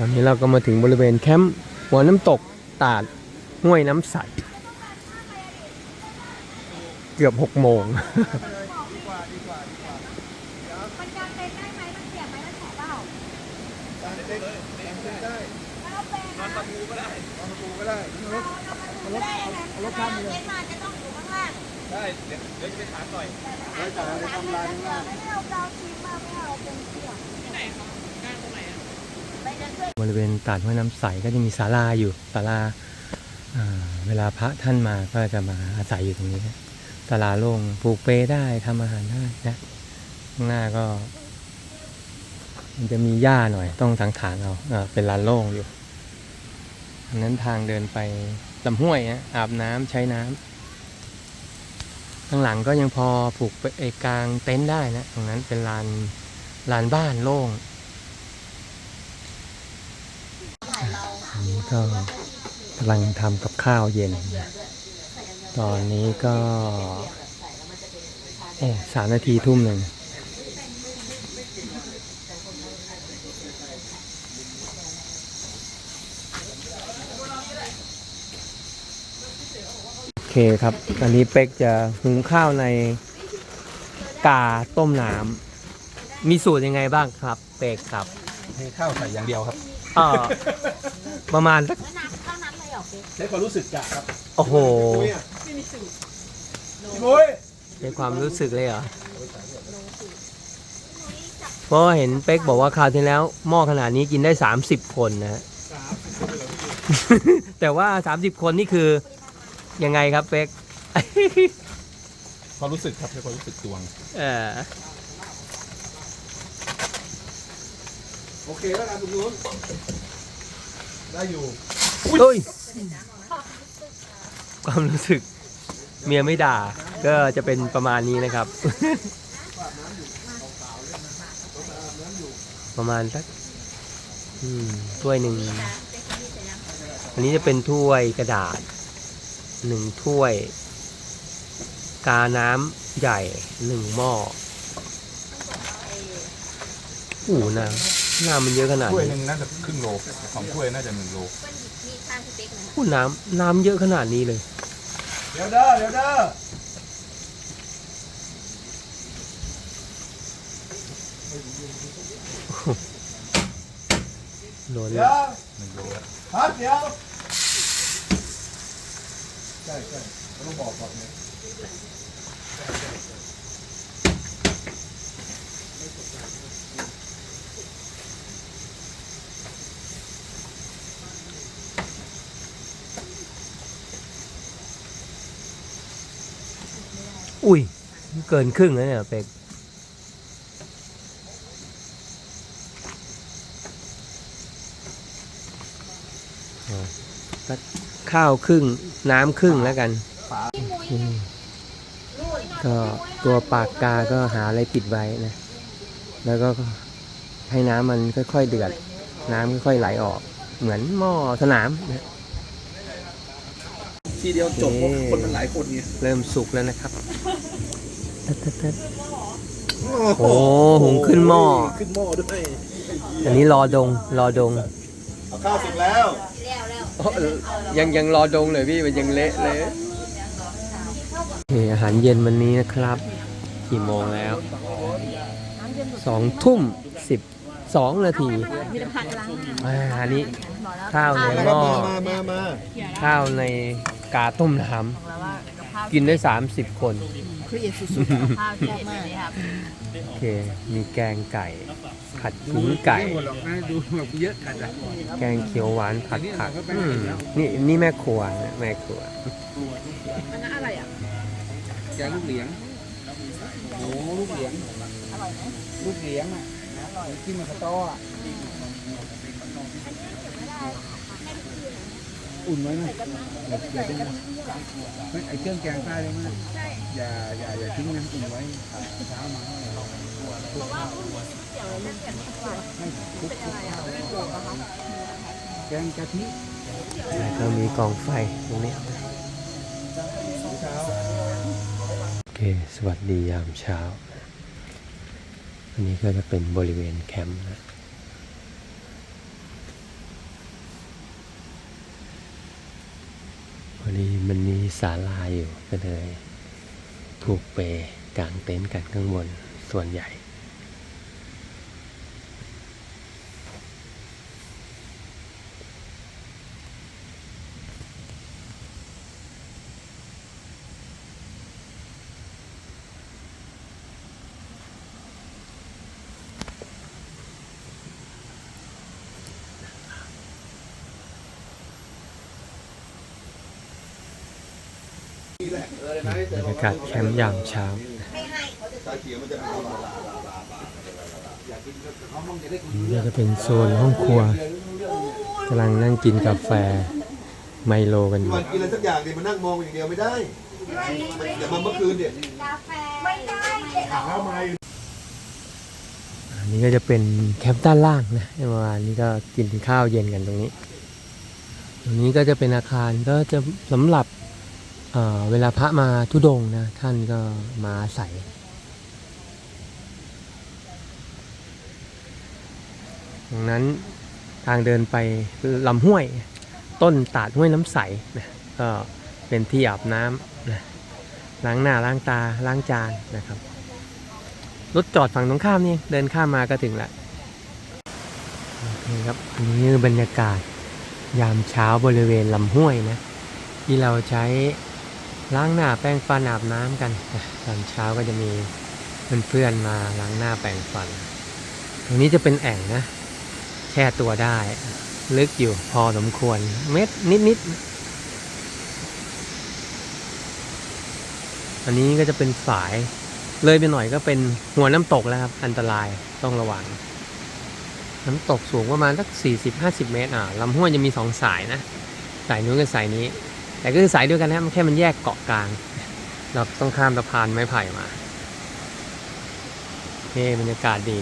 ตอนนี้เราก็มาถึงบริเวณแคมป์หัวน้ำตกตาดห้วยน้ำใส เกือบหกโมง มันจำเป็นได้ไหมมันเสียบไหมมันแฉะเปล่าแล้วเป็นนอนประตูก็ได้นอนประตูก็ได้รถรถข้ามเลยมาจะต้องอยู่ข้างล่างได้ เดี๋ยวจะไปถามหน่อยไม่จ่ายทำลายไม่เอาดาวชีมมา บริเวณตาดห้วยน้ำใสก็จะมีศาลาอยู่ศาลาเวลาพระท่านมาก็จะมาอาศัยอยู่ตรงนี้นะศาลาโล่งปลูกเปย์ได้ทำอาหารได้นะข้างหน้าก็ มันจะมีหญ้าหน่อยต้องทางถางๆเอาเป็นลานโล่งอยู่อันนั้นทางเดินไปลำห้วยนะอาบน้ำใช้น้ำข้างหลังก็ยังพอปลูกไอ้กลางเต็นท์ได้นะตรงนั้นเป็นลานลานบ้านโล่ง อันนี้ ก็กำลังทำกับข้าวเย็นนะตอนนี้ก็เอ๊ะสามนาทีทุ่มหนึ่งโอเคครับตอนนี้เป็กจะหุงข้าวในกาต้มน้ำมีสูตรยังไงบ้างครับ เป็กครับให้ข้าวใส่อย่างเดียวครับเอ่อ ประมาณสักแล้วน้ำเท่านั้นเลยเหรอเบ๊ใช้ความรู้สึกกะครับโอ้โหพี่บุ้ยในความรู้สึกเลยเหรอเพราะว่าเห็นเป๊กบอกว่าคราวที่แล้ว หม้อขนาดนี้กินได้ 30 คนนะฮะแต่ว่า 30 คนนี่คือยังไงครับเป๊ก ความรู้สึกครับใช้ความรู้สึกตวง เออโอเคแล้วกันตรงนู้น ได้อยู่อุ้ยความรู้สึกเมียไม่ด่าก็จะเป็นประมาณนี้นะครับ ประมาณสักอืมถ้วยหนึ่งอันนี้จะเป็นถ้วยกระดาษหนึ่งถ้วย กาน้ำใหญ่หนึ่งหม้อโอ้โหน้ำ น้ำมันเยอะขนาดถ้วยหนี้นึ่งน่าจะครึ่งโลสองถ้วยน่าจะหนึ่งโลมีข้างสเต็กนะโอ้น้ำน้ำเยอะขนาดนี้เลย เดี๋ยวเด้อเดี๋ยวเด้อล้นเดี๋ยวหนึ่งโลครับเดี๋ยวใช่ใช่ต้องบอกก่อนเนี่ย อุ้ย เกินครึ่งแล้วเนี่ยเป็กอะสักข้าวครึ่งน้ำครึ่งแล้วกันอืมก็ตัวปากกาก็หาอะไรปิดไว้นะ แล้วก็ให้น้ำมันค่อยๆเดือด น้ำค่อยๆไหลออก เหมือนหม้อสนามนะทีเดียวจบเพราะคนมันหลายคนไงเริ่มสุกแล้วนะครับ ทัดๆๆโอ้หุงขึ้นหม้อ ขึ้นหม้อด้วยอันนี้รอดง รอดงเอาข้าวเสร็จแล้วแล้วแล้วยังยังรอดงเลยพี่มันยังเละเลยนี่อาหารเย็นวันนี้นะครับ กี่โมงแล้วสองทุ่มสิบสองนาทีมีน้ำพันล้างอ่าอันนี้ข้าวในหม้อมามามาข้าวในกาต้มน้ำกินได้30คน คือเย็นสุดๆข้าวแซ่บมากครับโอเค มีแกงไก่ ผัดขิงไก่หมดหรอกนะดูแบบเยอะกันอะแกงเขียวหวานผัดผักอืมนี่นี่แม่ครัวนะแม่ครัว อันนั้นอะไรอะ แกงลูกเหลียงโอ้ลูกเหลียงอร่อยไหมลูกเหลียงอะอร่อยกินมันกระต้ออะอุ่นไว้นะอย่าอย่าทิ้งนะไม่ไอเครื่องแกงใต้เลยมั้ย อย่าอย่าอย่าทิ้งนะตุ่มไว้เช้ามาให้มัวเพราะว่าพรุ่งนี้ก๋วยเตี๋ยวมันเปลี่ยนทุกวันไม่ทุกข้าวแกงกะทิแล้วก็มีกองไฟตรงนี้โอเคสวัสดียามเช้า อันนี้ก็จะเป็นบริเวณแคมป์นะพอดีมันมีศาลาอยู่ก็เลย ถูกเปกางเต็นท์กันข้างบนส่วนใหญ่ นี่แหละเออเลยนะเจ บรอรยากาศแคมป์ยามเช้าชาเขียวมันจะเป็นลาลาลาลาอยากกินเขามองจะได้คุยนี่ก็จะเป็นโซนห้องครัวกำลังนั่งกินกาแฟไมโลกันอยู่วันกินอะไรสักอย่างดิมานั่งมองอย่างเดียวไม่ได้อย่ามาเมื่อคืนเด็ดกาแฟไม่ได้เด็กเอาอันนี้ก็จะเป็นแคมป์ด้านล่างนะเมื่อวานนี้ก็กินข้าวเย็นกันตรงนี้ ตรงนี้ก็จะเป็นอาคารก็จะสำหรับ เเวลาพระมาทุดงนะ ท่านก็มาอาศังนั้นทางเดินไปลำห้วยต้นตาดห้วยน้ำใสนะก็เป็นที่อาบน้ำนะล้างหน้าล้างตาล้างจานนะครับรถจอดฝั่งตรงข้ามนี่เดินข้ามมาก็ถึงล้วโอเคครับอันนี้บรรยากาศยามเช้าบริเวณลำห้วยนะ ที่เราใช้ ล้างหน้าแปรงฟันอาบน้ำกันตอนเช้าก็จะมีเพื่อนๆมาล้างหน้าแปรงฟัน ตรงนี้จะเป็นแอ่งนะ แช่ตัวได้ ลึกอยู่พอสมควร เม็ดนิดๆ อันนี้ก็จะเป็นฝาย เลยไปหน่อยก็เป็นหัวน้ำตกแล้วครับ อันตรายต้องระวัง น้ำตกสูงประมาณสัก 40-50 เมตรอะลำห้วยจะมีสองสายนะ สายนู้นกับสายนี้ แต่ก็คือสายเดียวกันนะมันแค่มันแยกเกาะกลาง เราต้องข้ามสะพานไม้ไผ่มาเฮ้บรรยากาศดี